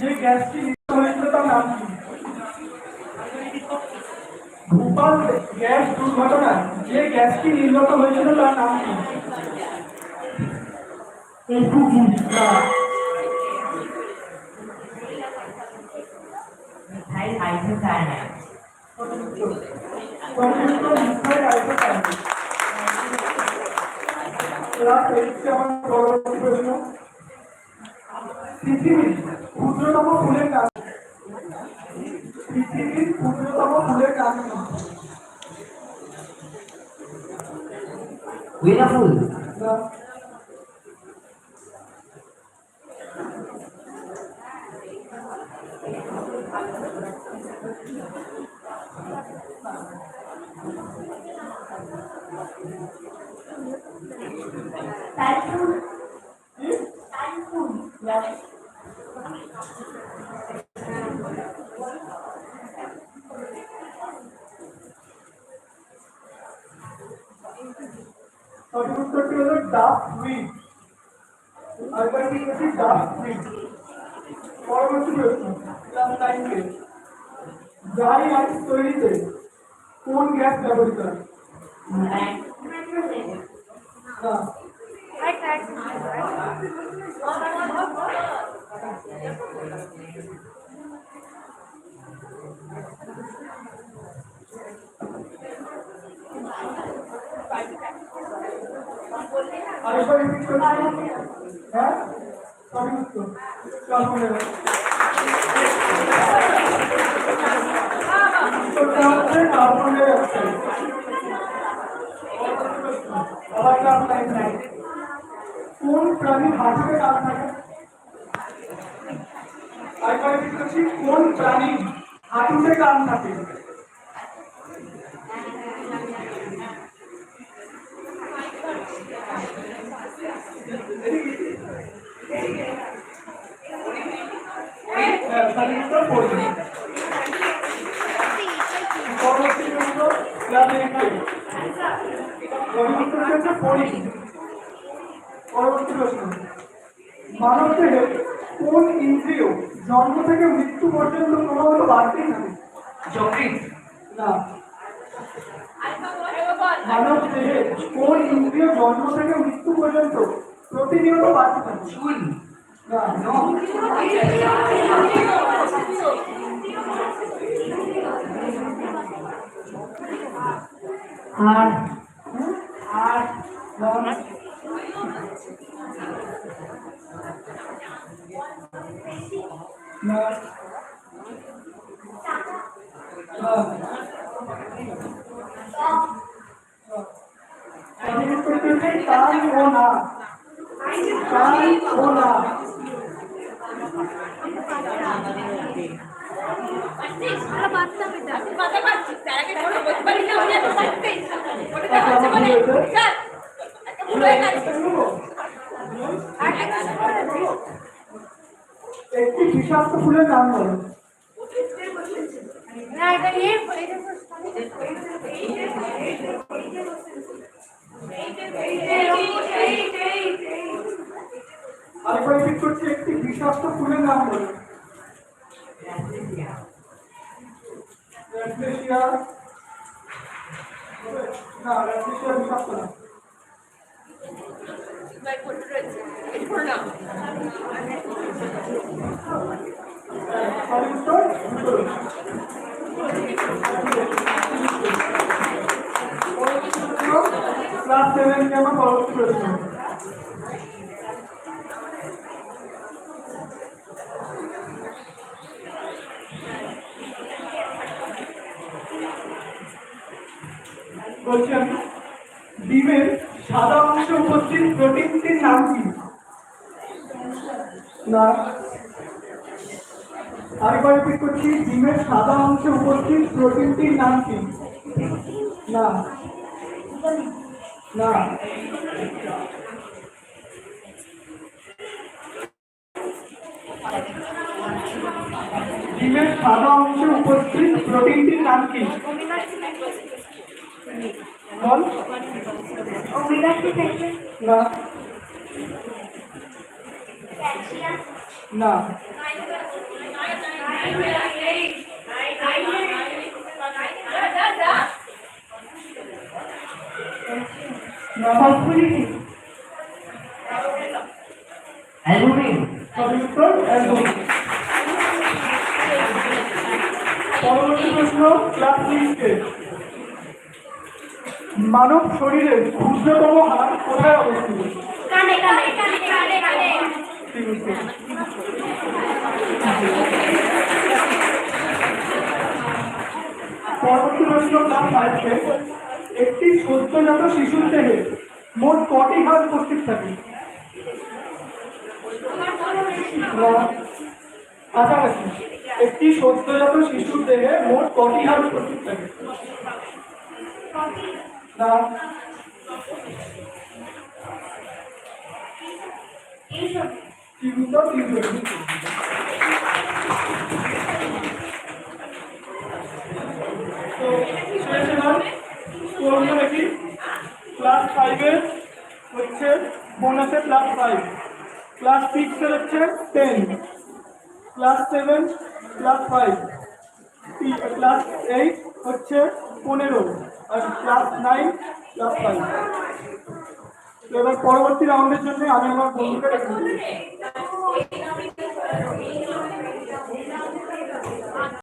যে গ্যাসটি নির্গত হয়েছিল তার নাম কি ভূপাল গ্যাস দুর্ঘটনায় যে গ্যাসটি নির্গত হয়েছিল তার নাম কি না মিথাইল হাইড্রোসায়ানাইড সংযুক্ত মিথাইল হাইড্রোসায়ানাইড ক্লাস এইটকে আমার পরবর্তী প্রশ্ন পৃথিবীর ক্ষুদ্রতম ফুলের নাম পৃথিবীর ক্ষুদ্রতম ফুলের নাম কি উইনা ফুল না সঠিক উত্তরটি হলো ডাক উইড আর বাকি হচ্ছে ডাক উইড পরবর্তী প্রশ্ন ক্লাস নাইনকে ড্রাই আইস তৈরিতে কোন গ্যাস ব্যবহৃত হয় না আরেকবার রিপিট করছি হ্যাঁ কোন প্রাণীর হাঁটুতে কাজ থাকে কোন প্রাণীর হাঁটুতে কান থাকে হ্যাঁ, সঠিক উত্তর পড়বে পরবর্তী প্রশ্ন ক্লাস এইটে সঠিক উত্তরটি পরবর্তী প্রশ্ন। মানব দেহে কোন ইন্দ্রিয় জন্ম থেকে মৃত্যু পর্যন্ত? ক্রমাগত বাড়তেই থাকে যকৃত না মানব দেহে কোন ইন্দ্রিয় জন্ম থেকে মৃত্যু পর্যন্ত? প্রতিনিয়ত বাড়তে থাকে। চুল। না নখ আর আর না না না সঠিক উত্তরটি হচ্ছে কান ও না কান ও না বাচ্চা বেটা একটি বিষাক্ত ফুলের নাম বলো। একটি বিষাক্ত ফুলের নাম বলো। না র্যাডলেশিয়া বিষাক্ত না সঠিক উত্তর দুটো। ক্লাস সেভেন কে আমার পরবর্তী প্রশ্ন আমি ডিমের সাদা অংশে উপস্থিত প্রোটিনটির নাম কি? না। আরেকবার রিপিট করছি ডিমের সাদা অংশে উপস্থিত প্রোটিনটির নাম কি? না। না। ডিমের সাদা অংশে উপস্থিত প্রোটিনটির নাম কি? বল। না না পরবর্তী প্রশ্ন ক্লাস সিক্সে মানব শরীরের ক্ষুদ্রতম হাড় কোথায় অবস্থিত। পরবর্তী প্রশ্ন ক্লাস ফাইভে একটি সদ্যজাত শিশুর দেহে মোট কটি হাড় উপস্থিত থাকে? কাছাকাছি একটি সদ্যজাত শিশুর দেহে মোট কটি হাড় উপস্থিত থাকে? প্রশ্ন ক্লাস ফাইভের হচ্ছে বোনাসে ক্লাস ফাইভ ক্লাস সিক্সের হচ্ছে ten class seven class five class eight হচ্ছে পনেরো আর ক্লাস নাইন ক্লাস ফাইভ এবার পরবর্তী রাউন্ডের জন্য আমি আমার বন্ধুকে রেখে